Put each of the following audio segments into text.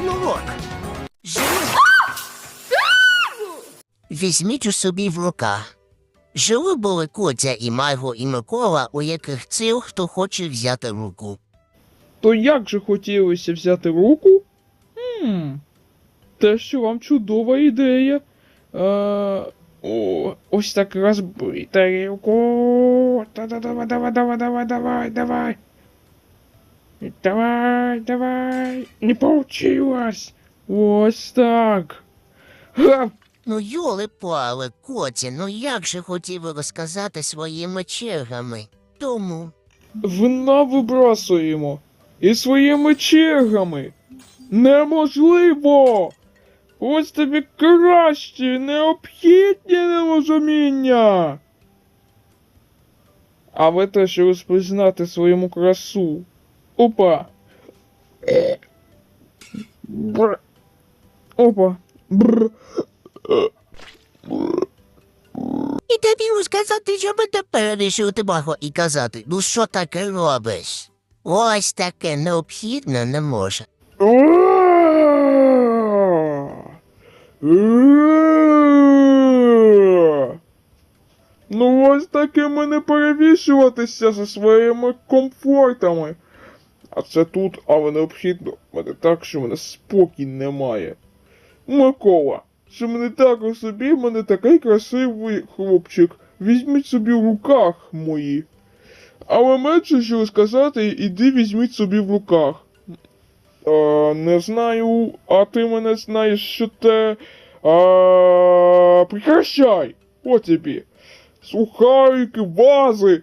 урок. Жили... Візьміть у собі в руках. Жили були Котя і Майго і Микола, у яких цил, хто хоче взяти руку. То як же хотілося взяти руку? Хм, те, що вам чудова ідея. Е, о, ось так розбий тарілку. Та-да-давай, давай, давай, давай, давай, давай. Давай, давай. Не получилось. Ось так. Га, Ну, йоли пали, Котя, ну як же хотів розказати своїми чергами. Тому Вина вибрасуємо. І своїми чергами. Неможливо. Ось тобі краще, необхідні нерозуміння. А ви теж розпізнати своєму красу. Опа. Бр. Опа. Бр. і тобі розказати, що ми тепер рішити Майго і казати, ну що таке робиш? Ось таке необхідно не може. Ну ось такими не перевішуватися зі своїми комфортами. А це тут, але необхідно. Мене так, що мене спокій немає. Микола, що мене так у собі, мене такий красивий хлопчик. Візьміть собі в руках мої. Але менше що сказати, іди візьміть собі в руках. Е, не знаю, а ти мене знаєш, що те. А, прекращай! От тобі. Сухарики, вази.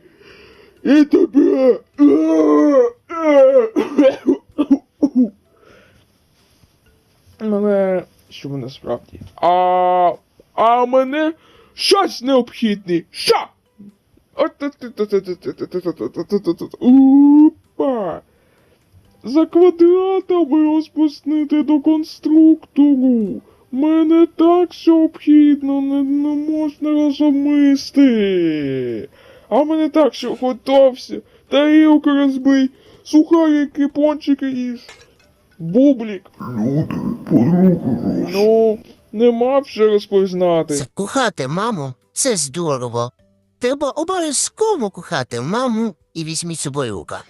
І тебе. Мене. Що мене справді? А. А мене щось необхідне. Що? Опа! За квадратами розпуснити до конструктору. Мене так все обхідно не, не можна розумисти. А мене так що готовся. Тарілку розбий, сухарики, пончики їж. Бублік. Люди. Ну, нема вже розпознати. Кохати маму це здорово. Треба обов'язково кохати маму і візьміть з собою гав.